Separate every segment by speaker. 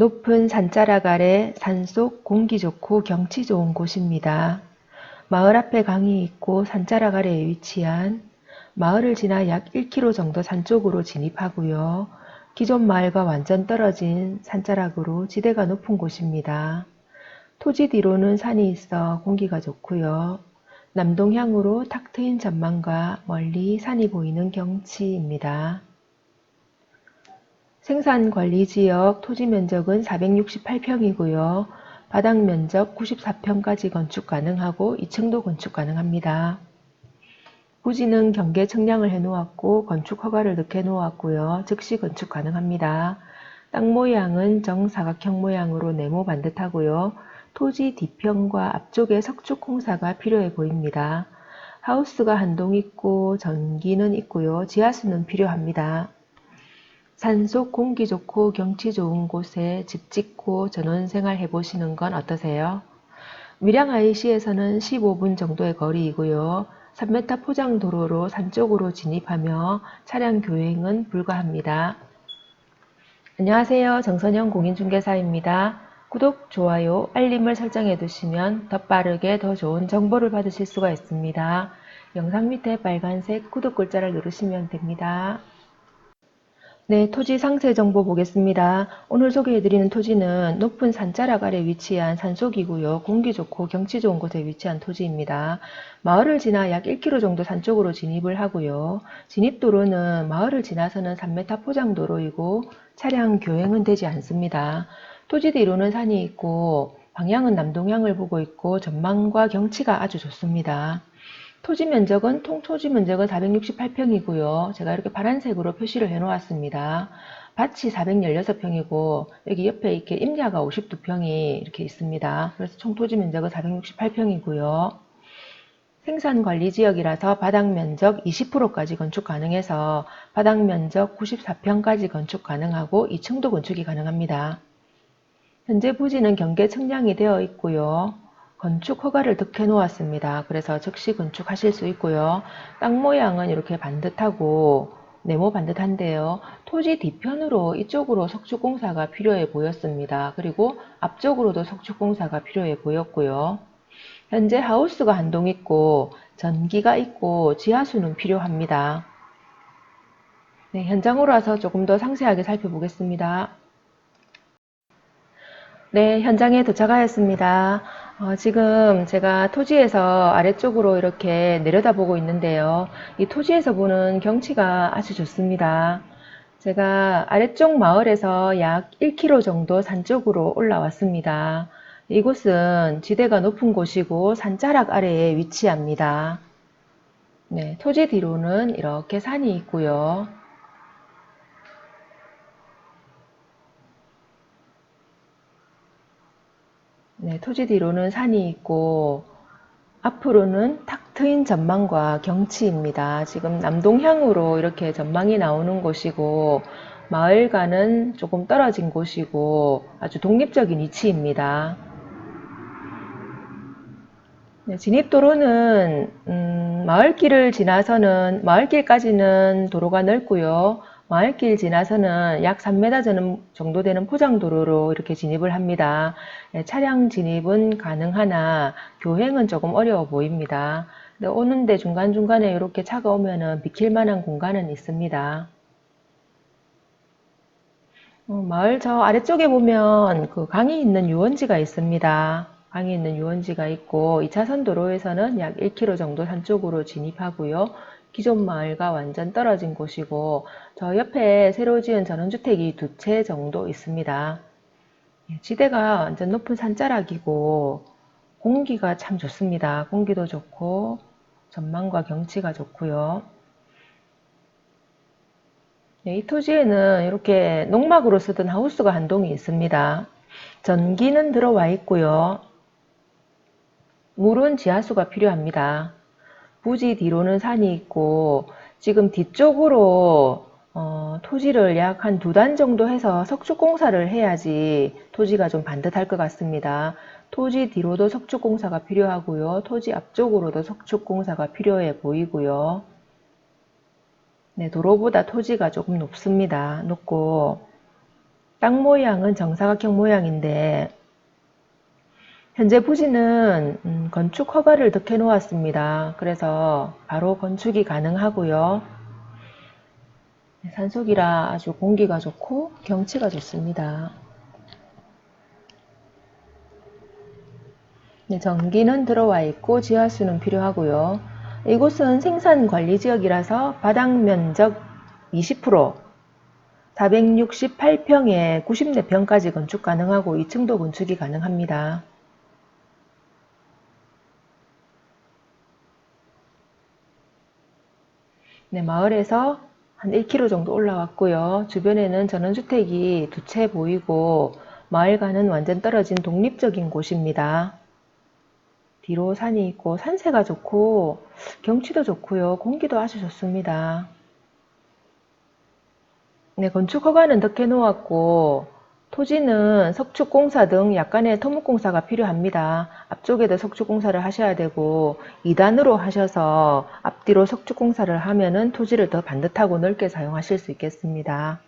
Speaker 1: 높은 산자락 아래 산속 공기 좋고 경치 좋은 곳입니다. 마을 앞에 강이 있고 산자락 아래에 위치한 마을을 지나 약 1km 정도 산 쪽으로 진입하고요. 기존 마을과 완전 떨어진 산자락으로 지대가 높은 곳입니다. 토지 뒤로는 산이 있어 공기가 좋고요. 남동향으로 탁 트인 전망과 멀리 산이 보이는 경치입니다. 생산관리지역 토지 면적은 468평이고요. 바닥 면적 94평까지 건축 가능하고 2층도 건축 가능합니다. 부지는 경계 청량을 해놓았고 건축 허가를 넣게 놓았고요. 즉시 건축 가능합니다. 땅 모양은 정사각형 모양으로 네모 반듯하고요. 토지 뒤편과 앞쪽에 석축 공사가 필요해 보입니다. 하우스가 한 동 있고 전기는 있고요. 지하수는 필요합니다. 산속 공기 좋고 경치 좋은 곳에 집 짓고 전원 생활 해보시는 건 어떠세요? 밀양 IC에서는 15분 정도의 거리이고요. 3m 포장 도로로 산 쪽으로 진입하며 차량 교행은 불가합니다. 안녕하세요. 정선영 공인중개사입니다. 구독, 좋아요, 알림을 설정해 두시면 더 빠르게 더 좋은 정보를 받으실 수가 있습니다. 영상 밑에 빨간색 구독 글자를 누르시면 됩니다. 네, 토지 상세 정보 보겠습니다. 오늘 소개해드리는 토지는 높은 산자락 아래 위치한 산속이고요. 공기 좋고 경치 좋은 곳에 위치한 토지입니다. 마을을 지나 약 1km 정도 산 쪽으로 진입을 하고요. 진입도로는 마을을 지나서는 3m 포장도로이고 차량 교행은 되지 않습니다. 토지 뒤로는 산이 있고 방향은 남동향을 보고 있고 전망과 경치가 아주 좋습니다. 토지 면적은 통토지 면적은 468평이고요. 제가 이렇게 파란색으로 표시를 해 놓았습니다. 밭이 416평이고 여기 옆에 이렇게 임야가 52평이 이렇게 있습니다. 그래서 총 토지 면적은 468평이고요. 생산관리지역이라서 바닥 면적 20%까지 건축 가능해서 바닥 면적 94평까지 건축 가능하고 2층도 건축이 가능합니다. 현재 부지는 경계 측량이 되어 있고요. 건축 허가를 득해 놓았습니다. 그래서 즉시 건축하실 수 있고요. 땅 모양은 이렇게 반듯하고 네모 반듯한데요. 토지 뒤편으로 이쪽으로 석축공사가 필요해 보였습니다. 그리고 앞쪽으로도 석축공사가 필요해 보였고요. 현재 하우스가 한 동 있고 전기가 있고 지하수는 필요합니다. 네, 현장으로 와서 조금 더 상세하게 살펴보겠습니다. 네, 현장에 도착하였습니다. 어, 지금 제가 토지에서 아래쪽으로 이렇게 내려다보고 있는데요. 이 토지에서 보는 경치가 아주 좋습니다. 제가 아래쪽 마을에서 약 1km 정도 산 쪽으로 올라왔습니다. 이곳은 지대가 높은 곳이고 산자락 아래에 위치합니다. 네, 토지 뒤로는 이렇게 산이 있고요. 네, 토지 뒤로는 산이 있고 앞으로는 탁 트인 전망과 경치입니다. 지금 남동향으로 이렇게 전망이 나오는 곳이고 마을과는 조금 떨어진 곳이고 아주 독립적인 위치입니다. 네, 진입도로는 음, 마을길을 지나서는 마을길까지는 도로가 넓고요. 마을길 지나서는 약 3m 정도 되는 포장도로로 이렇게 진입을 합니다. 네, 차량 진입은 가능하나 교행은 조금 어려워 보입니다. 오는데 중간중간에 이렇게 차가 오면은 비킬 만한 공간은 있습니다. 어, 마을 저 아래쪽에 보면 그 강이 있는 유원지가 있습니다. 강이 있는 유원지가 있고 2차선 도로에서는 약 1km 정도 산 쪽으로 진입하고요. 기존 마을과 완전 떨어진 곳이고 저 옆에 새로 지은 전원주택이 두 채 정도 있습니다. 예, 지대가 완전 높은 산자락이고 공기가 참 좋습니다. 공기도 좋고 전망과 경치가 좋고요. 예, 이 토지에는 이렇게 농막으로 쓰던 하우스가 한 동이 있습니다. 전기는 들어와 있고요. 물은 지하수가 필요합니다. 부지 뒤로는 산이 있고 지금 뒤쪽으로 어, 토지를 약 한 두 단 정도 해서 석축공사를 해야지 토지가 좀 반듯할 것 같습니다. 토지 뒤로도 석축공사가 필요하고요. 토지 앞쪽으로도 석축공사가 필요해 보이고요. 네, 도로보다 토지가 조금 높습니다. 높고 땅 모양은 정사각형 모양인데 현재 부지는 음, 건축 허가를 득해 놓았습니다. 그래서 바로 건축이 가능하고요. 네, 산속이라 아주 공기가 좋고 경치가 좋습니다. 네, 전기는 들어와 있고 지하수는 필요하고요. 이곳은 생산관리지역이라서 바닥 면적 20% 468평에 94평까지 건축 가능하고 2층도 건축이 가능합니다. 네, 마을에서 한 1km 정도 올라왔고요. 주변에는 전원주택이 두 채 보이고 마을과는 완전 떨어진 독립적인 곳입니다. 뒤로 산이 있고 산세가 좋고 경치도 좋고요. 공기도 아주 좋습니다. 네, 건축 허가는 덕해 놓았고 토지는 석축공사 등 약간의 토목공사가 필요합니다. 앞쪽에도 석축공사를 하셔야 되고 2단으로 하셔서 앞뒤로 석축공사를 하면은 토지를 더 반듯하고 넓게 사용하실 수 있겠습니다.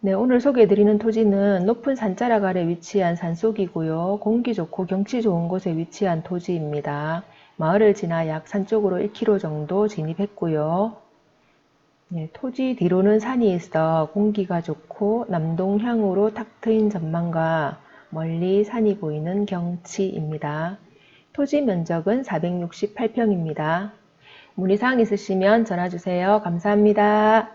Speaker 1: 네, 오늘 소개해드리는 토지는 높은 산자락 아래 위치한 산속이고요. 공기 좋고 경치 좋은 곳에 위치한 토지입니다. 마을을 지나 약 산 쪽으로 1km 정도 진입했고요. 네, 토지 뒤로는 산이 있어 공기가 좋고 남동향으로 탁 트인 전망과 멀리 산이 보이는 경치입니다. 토지 면적은 468평입니다. 문의사항 있으시면 전화주세요. 감사합니다.